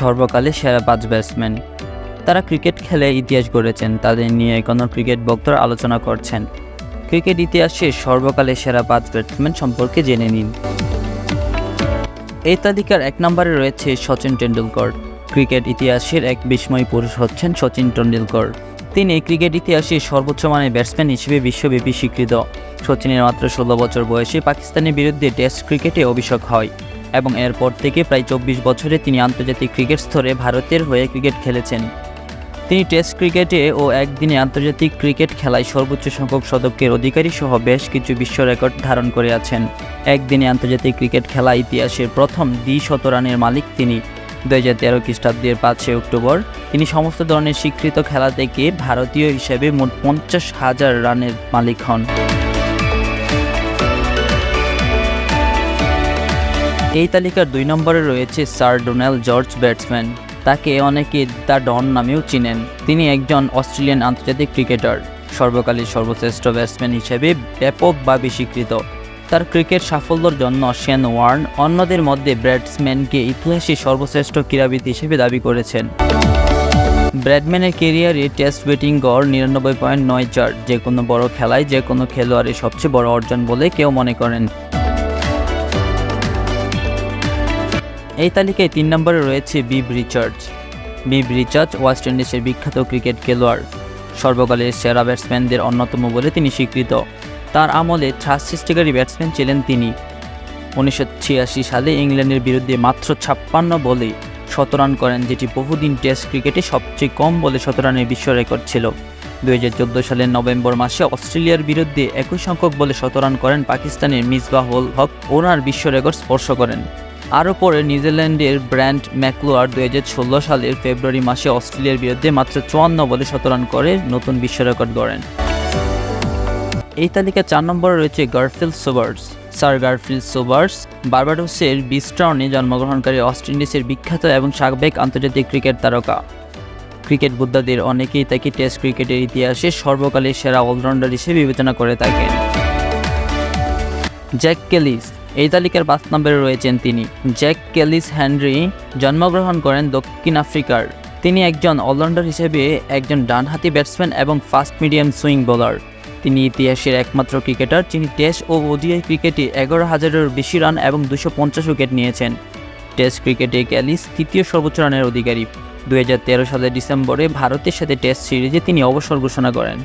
সর্বকালে সেরা পাঁচ ব্যাটসম্যান তারা ক্রিকেট খেলে ইতিহাস গড়েছেন, তাদের নিয়ে কোনো ক্রিকেট বক্তরা আলোচনা করছেন। ক্রিকেট ইতিহাসে সর্বকালে সেরা পাঁচ ব্যাটসম্যান সম্পর্কে জেনে নিন। এই তালিকার এক নম্বরে রয়েছে সচিন টেন্ডুলকর ক্রিকেট ইতিহাসের এক বিস্ময় পুরুষ হচ্ছেন সচিন টেন্ডুলকর তিনি ক্রিকেট ইতিহাসে সর্বোচ্চ মানের ব্যাটসম্যান হিসেবে বিশ্বব্যাপী স্বীকৃত। সচিনের মাত্র ষোলো বছর বয়সে পাকিস্তানের বিরুদ্ধে টেস্ট ক্রিকেটে অভিষেক হয়। এবং এরপর থেকে প্রায় চব্বিশ বছরে তিনি আন্তর্জাতিক ক্রিকেট স্তরে ভারতের হয়ে ক্রিকেট খেলেছেন। তিনি টেস্ট ক্রিকেটে ও একদিনে আন্তর্জাতিক ক্রিকেট খেলায় সর্বোচ্চ সংখ্যক শতকের অধিকারী সহ বেশ কিছু বিশ্ব রেকর্ড ধারণ করে আছেন। একদিনে আন্তর্জাতিক ক্রিকেট খেলা ইতিহাসের প্রথম দ্বি শত রানের মালিক তিনি। দু হাজার তেরো খ্রিস্টাব্দের পাঁচই অক্টোবর তিনি সমস্ত ধরনের স্বীকৃত খেলা থেকে ভারতীয় হিসেবে মোট পঞ্চাশ হাজার রানের মালিক হন। এই তালিকার দুই নম্বরে রয়েছে স্যার ডোনাল্ড জর্জ ব্যাটসম্যান। তাকে অনেকে দ্য ডন নামেও চিনেন। তিনি একজন অস্ট্রেলিয়ান আন্তর্জাতিক ক্রিকেটার। সর্বকালের সর্বশ্রেষ্ঠ ব্যাটসম্যান হিসেবে ব্যাপকভাবে স্বীকৃত। তার ক্রিকেট সাফল্যের জন্য শেন ওয়ার্ন অন্যদের মধ্যে ব্যাটসম্যানকে ইতিহাসে সর্বশ্রেষ্ঠ ক্রীড়াবিদ হিসেবে দাবি করেছেন। ব্র্যাডম্যানের কেরিয়ারে টেস্ট ব্যাটিং গড় নিরানব্বই পয়েন্ট নয় চার। যে কোনো বড় খেলায় যে কোনো খেলোয়াড়ের সবচেয়ে বড় অর্জন বলে কেউ মনে করেন। এই তালিকায় তিন নম্বরে রয়েছে Viv Richards. Viv Richards West ইন্ডিজের বিখ্যাত ক্রিকেট খেলোয়াড়। সর্বকালের সেরা ব্যাটসম্যানদের অন্যতম বলে তিনি স্বীকৃত। তার আমলে থ্রাস সৃষ্টিকারী ব্যাটসম্যান ছিলেন তিনি। উনিশশো ছিয়াশি সালে ইংল্যান্ডের বিরুদ্ধে মাত্র ছাপ্পান্ন বলে শত রান করেন, যেটি বহুদিন টেস্ট ক্রিকেটে সবচেয়ে কম বলে শত রানের বিশ্ব রেকর্ড ছিল। দু হাজার চোদ্দ সালের নভেম্বর মাসে অস্ট্রেলিয়ার বিরুদ্ধে একই সংখ্যক বলে শত রান করেন পাকিস্তানের মিসবাহুল হক, ওনার বিশ্ব রেকর্ড স্পর্শ করেন। আরও পরে নিউজিল্যান্ডের ব্র্যান্ড ম্যাকলোয়ার দুই সালের ফেব্রুয়ারি মাসে অস্ট্রেলিয়ার বিরুদ্ধে মাত্র চুয়ান্ন বলে শতরান করে নতুন বিশ্ব রেকর্ড গড়েন। এই তালিকা চার নম্বরে রয়েছে Garfield Sobers. Sir Garfield Sobers বার্বাডোসের বিস্টার্নে জন্মগ্রহণকারী ওয়েস্ট ইন্ডিজের বিখ্যাত এবং সাবেক আন্তর্জাতিক ক্রিকেট তারকা। ক্রিকেট বুদ্ধাদের অনেকেই তাকে টেস্ট ক্রিকেটের ইতিহাসে সর্বকালের সেরা অলরাউন্ডার হিসেবে বিবেচনা করে থাকেন। জ্যাক কেলিস এই তালিকার পাঁচ নম্বরে রয়েছেন তিনি। জ্যাক কেলিস হেনরি জন্মগ্রহণ করেন দক্ষিণ আফ্রিকার। তিনি একজন অলরাউন্ডার হিসেবে একজন ডানহাতি ব্যাটসম্যান এবং ফাস্ট মিডিয়াম সুইং বোলার। তিনি ইতিহাসের একমাত্র ক্রিকেটার, যিনি টেস্ট ও ওডিআই ক্রিকেটে এগারো হাজারের বেশি রান এবং দুশো পঞ্চাশ উইকেট নিয়েছেন। টেস্ট ক্রিকেটে ক্যালিস তৃতীয় সর্বোচ্চ রানের অধিকারী। দুই হাজার তেরো সালের ডিসেম্বরে ভারতের সাথে টেস্ট সিরিজে তিনি অবসর ঘোষণা করেন।